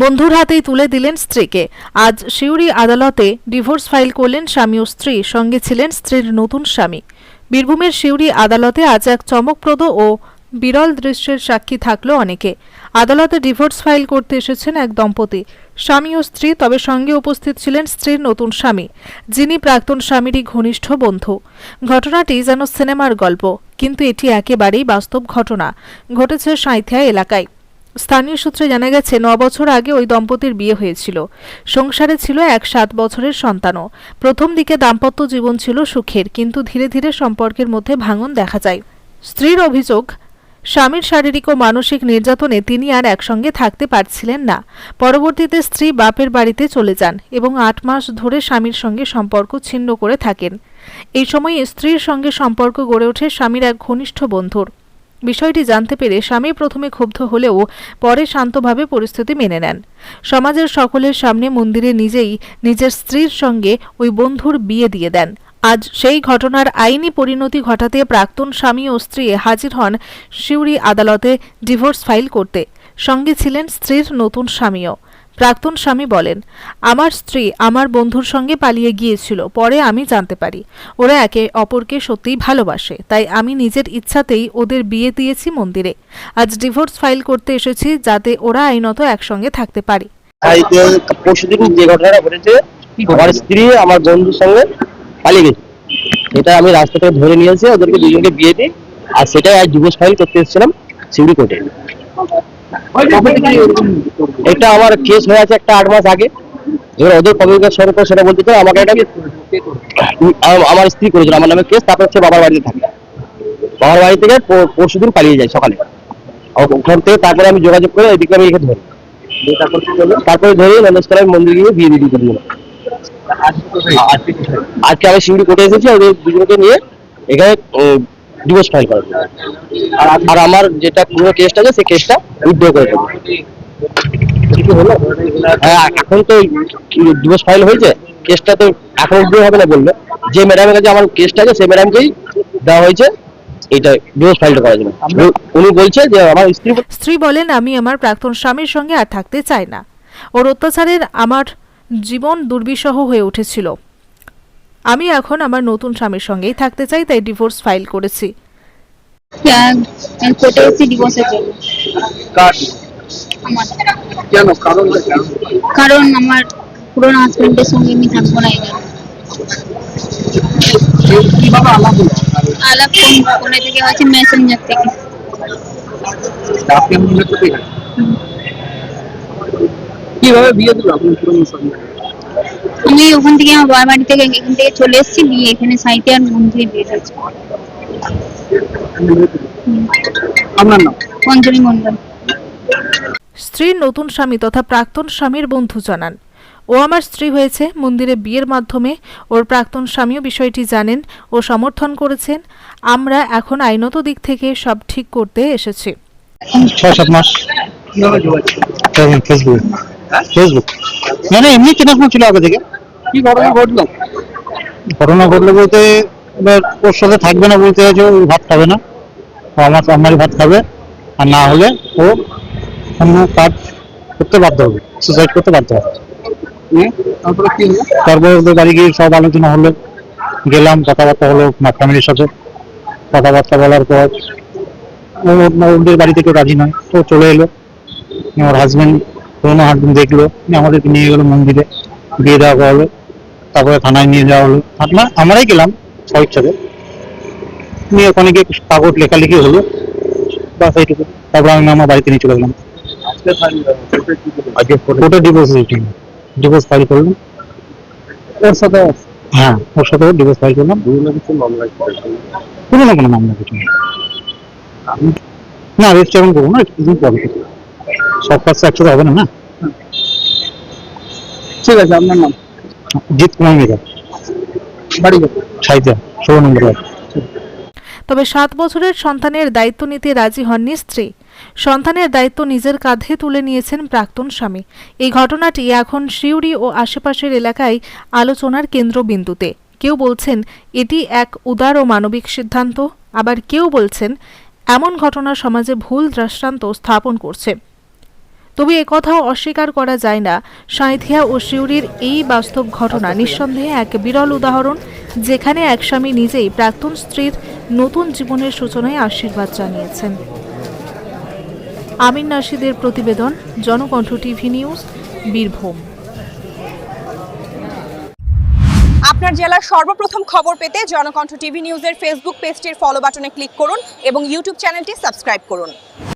বন্ধুর হাতেই তুলে দিলেন স্ত্রীকে। আজ শিউরি আদালতে ডিভোর্স ফাইল করলেন স্বামী ও স্ত্রী, সঙ্গে ছিলেন স্ত্রীর নতুন স্বামী। বীরভূমের শিউরি আদালতে আজ এক চমকপ্রদ ও বিরল দৃশ্যের সাক্ষী থাকল অনেকে। আদালতে ডিভোর্স ফাইল করতে এসেছেন এক দম্পতি। স্বামী ও স্ত্রী তবে সঙ্গে উপস্থিত ছিলেন স্ত্রীর নতুন স্বামী, যিনি প্রাক্তন স্বামীরই ঘনিষ্ঠ বন্ধু। ঘটনাটি যেন সিনেমার গল্প, কিন্তু এটি একেবারেই বাস্তব ঘটনা। ঘটেছে সাঁইথিয়া এলাকায়। স্থানীয় সূত্রে জানা গেছে, ন বছর আগে ওই দম্পতির বিয়ে হয়েছিল। সংসারে ছিল এক সাত বছরের সন্তানও। প্রথম দিকে দাম্পত্য জীবন ছিল সুখের, কিন্তু ধীরে ধীরে সম্পর্কের মধ্যে ভাঙন দেখা যায়। স্ত্রীর অভিযোগ, স্বামীর শারীরিক ও মানসিক নির্যাতনে তিনি আর একসঙ্গে থাকতে পারছিলেন না। পরবর্তীতে স্ত্রী বাপের বাড়িতে চলে যান এবং আট মাস ধরে স্বামীর সঙ্গে সম্পর্ক ছিন্ন করে থাকেন। এই সময় স্ত্রীর সঙ্গে সম্পর্ক গড়ে ওঠে স্বামীর এক ঘনিষ্ঠ বন্ধুর। বিষয়টি জানতে পেরে স্বামী প্রথমে ক্ষুব্ধ হলেও পরে শান্তভাবে পরিস্থিতি মেনে নেন। সমাজের সকলের সামনে মন্দিরে নিজেই নিজের স্ত্রীর সঙ্গে ওই বন্ধুর বিয়ে দিয়ে দেন। আজ সেই ঘটনার আইনি পরিণতি ঘটাতে প্রাক্তন স্বামী ও স্ত্রী হাজির হন সিউড়ি আদালতে ডিভোর্স ফাইল করতে। সঙ্গে ছিলেন স্ত্রীর নতুন স্বামীও। প্রাক্তন স্বামী বলেন আমার স্ত্রী আমার বন্ধুর সঙ্গে পালিয়ে গিয়েছিল পরে আমি জানতে পারি। ওরা একে অপরকে সত্যিই ভালোবাসে তাই আমি নিজের ইচ্ছাতেই ওদের বিয়ে দিয়েছি মন্দিরে। আজ ডিভোর্স ফাইল করতে এসেছি যাতে ওরা আইনত একসঙ্গে থাকতে পারে। যে ঘটনাটা ঘটেছে আমার স্ত্রী আমার বন্ধুর সঙ্গে পালিয়ে গেছে। এটা আমি রাস্তা থেকে ধরে নিয়ে এসে ওদেরকে দুজনকে বিয়ে দিই। আর সেটাই আজ ডিভোর্স ফাইল করতে এসেছিলাম সিউড়ি কোর্টে। এটা আমার কেস হয়ে আছে একটা আট মাস আগে। এবার ওদের কমিউনিকেট স্বরূপ সেটা বলতে চাই, আমাকে এটা আমার স্ত্রী করেছিল, আমার নামে কেস তারপর হচ্ছে বাবার বাড়িতে থাকে। বাবার বাড়ি থেকে পরশু দিন পালিয়ে যায় সকালে। ওখান থেকে তারপরে আমি যোগাযোগ করে এদিকে আমি এখানে ধরি। তারপরে ধরে নন্দস্কর আমি মন্দির গিয়ে বিয়ে দিতে দিলাম আজকে আমি শিউড়ি কোর্টে এসেছি, ওদের দুজনকে নিয়ে এখানে ডিভোর্স ফাইল করার জন্য। আর আমার যেটা পুরো কেসটা আছে সেই কেসটা উইথড্র করে দেবো। হ্যাঁ এখন তো ডিভোর্স ফাইল হয়েছে কেসটা তো এখন উইথড্র হবে না বলল। যে ম্যাডামের কাছে আমার কেসটা আছে সেই ম্যাডামকেই দেওয়া হয়েছে এটা ডিভোর্স ফাইলটা করার জন্য। উনি বলছে যে আমার স্ত্রী স্ত্রী বলেন আমি আমার প্রাক্তন স্বামীর সঙ্গে আর থাকতে চাই না। ওর অত্যাচারের আমার জীবন দুর্বিষহ হয়ে উঠেছিল। আমি এখন আমার নতুন স্বামীর সঙ্গেই থাকতে চাই তাই ডিভোর্স ফাইল করেছি। কোর্টে এসেছি ডিভোর্সের জন্য। কেন? কারণটা কারণ আমার পুরোনো হাজবেন্ডের সঙ্গে আমি থাকব না এখানে। কীভাবে আলাপ ফোনে থেকে হয়েছে মেসেঞ্জার থেকে। কীভাবে বিয়ে দিল আপনি পুরনো সঙ্গে? আমি ওখান থেকে আমার বাবার বাড়ি থেকে এখান থেকে চলে এসেছি বিয়ে এখানে সাইটে আর মন্দিরে বিয়ে হয়েছে। আপনার নাম? অঞ্জলি মন্ডল স্ত্রীর নতুন স্বামী তথা প্রাক্তন স্বামীর বন্ধু জানান। ও আমার স্ত্রী হয়েছে মন্দিরে বিয়ের মাধ্যমে ওর প্রাক্তন স্বামীও বিষয়টি জানেন ও সমর্থন করেছেন। আমরা এখন আইনত দিক থেকে সব ঠিক করতে এসেছি। ছয় সাত মাস। ফেসবুক ফেসবুক না না এমনি চেনাশোনা ছিল আগে থেকে। কি ঘটনা ঘটলো? ঘটনা ঘটলো বলতে এবার ওর সাথে থাকবে না বলতে আছে ও ভাত খাবে না। ও আমার আমারই ভাত খাবে আর না হলে ও অন্য কাজ করতে বাধ্য হবে সুসাইড করতে বাধ্য হবে। নিয়ে তারপরে কি হলো? তারপর ওদের বাড়ি গিয়ে সব আলোচনা হলো। গেলাম কথাবার্তা হলো ফ্যামিলির সাথে। কথাবার্তা বলার পর ওদের বাড়ি থেকে রাজি নয় তো চলে এলো। আমার হাজবেন্ড পুরোনো হাজবেন্ড দেখল আমাদেরকে নিয়ে গেলো মন্দিরে বিয়ে দেওয়া হলো তারপরে থানায় নিয়ে যাওয়া হলো। থানা আমরাই গেলাম স্বইচ্ছাতে নিয়ে ওখানে গিয়ে কাগজ লেখালেখি হলো বাস এইটুকু। তারপর আমি আমার বাড়িতে নিয়ে চলে গেলাম। বলে আজকে কোর্টে ডিভোর্স ডিভোর্স ফাইল করলাম। ওর সাথে? হ্যাঁ ওর সাথে ডিভোর্স ফাইল করলাম। কিছু মামলা কোনো না কোনো মামলা কিছু না রেজিস্ট্রি এখন করব না একটু দিন পরে। সব একসাথে হবে না না? ঠিক আছে আপনার নাম? জিৎ কুমার মেঘা বাড়ি সাইজা ষোলো নম্বর তবে সাত বছরের সন্তানের দায়িত্ব নিতে রাজি হননি স্ত্রী। সন্তানের দায়িত্ব নিজের কাঁধে তুলে নিয়েছেন প্রাক্তন স্বামী। এই ঘটনাটি এখন শিউরি ও আশেপাশের এলাকায় আলোচনার কেন্দ্রবিন্দুতে। কেউ বলছেন এটি এক উদার ও মানবিক সিদ্ধান্ত। আবার কেউ বলছেন এমন ঘটনা সমাজে ভুল দৃষ্টান্ত স্থাপন করছে। তবে একথাও অস্বীকার করা যায় না। সাঁইথিয়া ও সিউড়ির এই বাস্তব ঘটনা নিঃসন্দেহে এক বিরল উদাহরণ, যেখানে এক স্বামী নিজেই প্রাক্তন স্ত্রীর নতুন জীবনের সূচনায় আশীর্বাদ জানিয়েছেন। আমিন নাসিদের প্রতিবেদন, জনকণ্ঠ টিভি নিউজ, বীরভূম। আপনার জেলার সর্বপ্রথম খবর পেতে জনকণ্ঠ টিভি নিউজের ফেসবুক পেজটির ফলো বাটনে ক্লিক করুন এবং ইউটিউব চ্যানেলটি সাবস্ক্রাইব করুন।